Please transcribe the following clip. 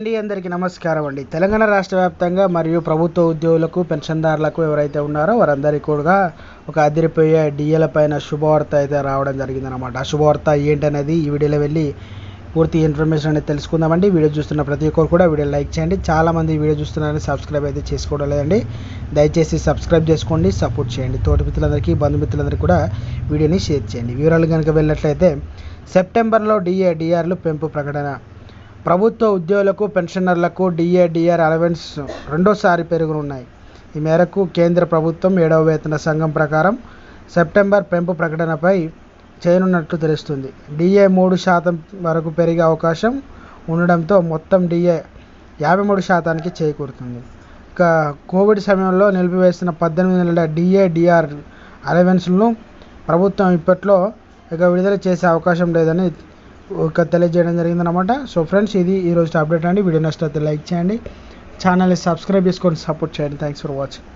అండి అందరికీ నమస్కారం అండి. తెలంగాణ రాష్ట్ర వ్యాప్తంగా మరియు ప్రభుత్వ ఉద్యోగులకు పెన్షన్దారులకు ఎవరైతే ఉన్నారో వారందరికీ కూడా ఒక అదిరిపోయే డిఎల పైన శుభవార్త అయితే రావడం జరిగిందనమాట ఆ శుభవార్త ఏంటనేది ఈ వీడియోలో వెళ్ళి పూర్తి ఇన్ఫర్మేషన్ అనేది తెలుసుకుందామండి వీడియో చూస్తున్న ప్రతి ఒక్కరు కూడా వీడియో లైక్ చేయండి. చాలామంది వీడియో చూస్తున్నారని సబ్స్క్రైబ్ అయితే చేసుకోవడం లేదండి. దయచేసి సబ్స్క్రైబ్ చేసుకోండి సపోర్ట్ చేయండి. తోటి మిత్రులందరికీ బంధుమిత్రులందరికీ కూడా వీడియోని షేర్ చేయండి. వివరాలు కనుక వెళ్ళినట్లయితే సెప్టెంబర్లో డిఏ డిఆర్లు పెంపు ప్రకటన ప్రభుత్వ ఉద్యోగులకు పెన్షనర్లకు డిఏ డిఆర్ అలవెన్స్ రెండోసారి పెరుగునున్నాయి. ఈ మేరకు కేంద్ర ప్రభుత్వం ఏడవ వేతన సంఘం ప్రకారం సెప్టెంబర్ పెంపు ప్రకటనపై చేయనున్నట్లు తెలుస్తుంది. డిఏ మూడు శాతం వరకు పెరిగే అవకాశం ఉండడంతో మొత్తం డిఏ యాభై మూడు శాతానికి చేకూరుతుంది. ఇక కోవిడ్ సమయంలో నిలిపివేసిన పద్దెనిమిది నెలల డిఏ డిఆర్ అలవెన్స్లను ప్రభుత్వం ఇప్పట్లో ఇక విడుదల చేసే అవకాశం లేదని ఒక తెలియజేయడం జరిగిందనమాట సో ఫ్రెండ్స్ ఇది ఈరోజు అప్డేట్ అండి. వీడియో నచ్చితే లైక్ చేయండి. ఛానల్ని సబ్స్క్రైబ్ చేసుకొని సపోర్ట్ చేయండి. Thanks for watching